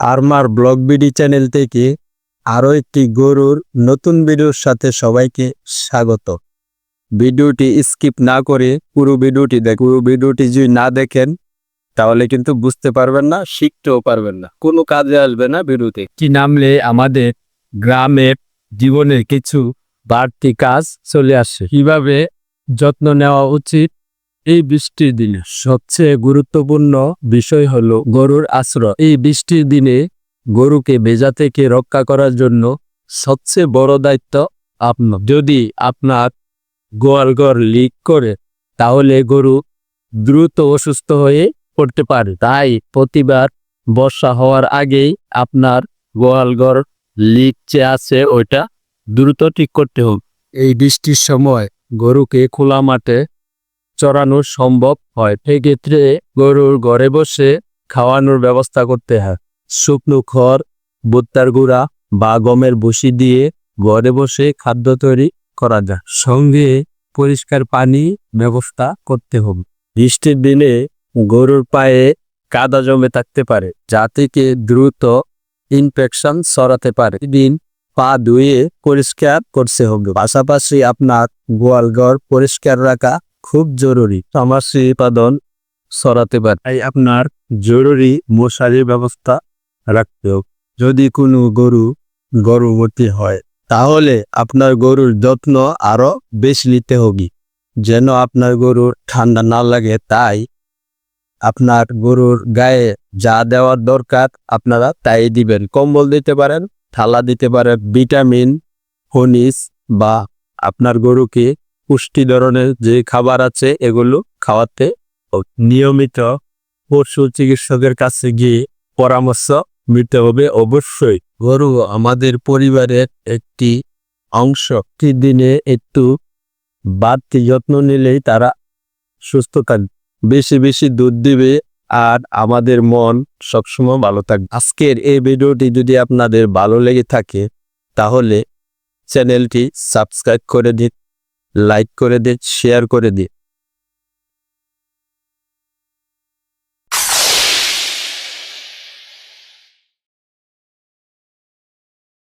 Armour blog BD channel থেকে আরও একটি গরুর নতুন ভিডিওর সাথে সবাইকে স্বাগত। ভিডিওটি স্কিপ না করে পুরো ভিডিওটি দেখ পুরো ভিডিওটি যদি না দেখেন, তাহলে কিন্তু বুঝতে পারবেন না, শিখতেও পারবেন না। কোনো কাজে আসবে না ভিডিওতে। কি নামলে আমাদের গ্রামের জীবনের কিছু বাড়তি কাজ চলে আসে। কীভাবে যত্ন নেওয়া উচিত এই বৃষ্টির দিনে সবচেয়ে গুরুত্বপূর্ণ বিষয় হলো গরুর আশ্রয়। এই বৃষ্টির দিনে গরুকে ভেজা থেকে রক্ষা করার জন্য সবচেয়ে বড় দায়িত্ব আপনার। যদি আপনার গোয়ালঘর লিক করে, তাহলে গরু দ্রুত অসুস্থ হয়ে পড়তে পারে। তাই প্রতিবার বর্ষা হওয়ার আগেই আপনার গোয়ালঘর লিক যে আছে, ওইটা দ্রুত ঠিক করতে হবে। এই বৃষ্টির সময় গরুকে খোলা মাঠে চড়ানো সম্ভব হয়। সেক্ষেত্রে গরুর ঘরে বসে খাওয়ানোর ব্যবস্থা করতে হয়। শুকনো খড় ভুট্টার গুঁড়া বা গমের ভুসি দিয়ে ঘরে বসে খাদ্য তৈরি করা যায়। সঙ্গে পরিষ্কার পানি ব্যবস্থা করতে হবে। বৃষ্টির দিনে গরুর পায়ে কাদা জমে থাকতে পারে, যা থেকে দ্রুত ইনফেকশন ছড়াতে পারে। দিন পা ধুয়ে পরিষ্কার করতে হবে। পাশাপাশি আপনার গোয়ালঘর পরিষ্কার রাখা খুব জরুরি। সমস্যা উৎপাদন ছড়াতে পারে। তাই আপনার জরুরি মশারির ব্যবস্থা রাখতে হবে। যদি কোনো গরু গর্ভবতী হয়, তাহলে আপনার গরুর যত্ন আরও বেশি নিতে হবে। যেন আপনার গরুর ঠান্ডা না লাগে, তাই আপনার গরুর গায়ে যা দেওয়ার দরকার আপনারা তাই দিবেন। কম্বল দিতে পারেন, থালা দিতে পারেন, ভিটামিন, খনিজ বা আপনার গরুকে পুষ্টি ধরনের যে খাবার আছে এগুলো খাওয়াতে নিয়মিত পশু চিকিৎসকের কাছে গিয়ে পরামর্শ নিতে হবে অবশ্যই। গরু আমাদের পরিবারের একটি অংশ। দিনে একটু বাড়তি যত্ন নিলেই তারা সুস্থ থাকবে। বেশি বেশি দুধ দিবে আর আমাদের মন সবসময় ভালো থাকবে। আজকের এই ভিডিওটি যদি আপনাদের ভালো লেগে থাকে, তাহলে চ্যানেলটি সাবস্ক্রাইব করে দিন। লাইক করে দে শেয়ার করে দিন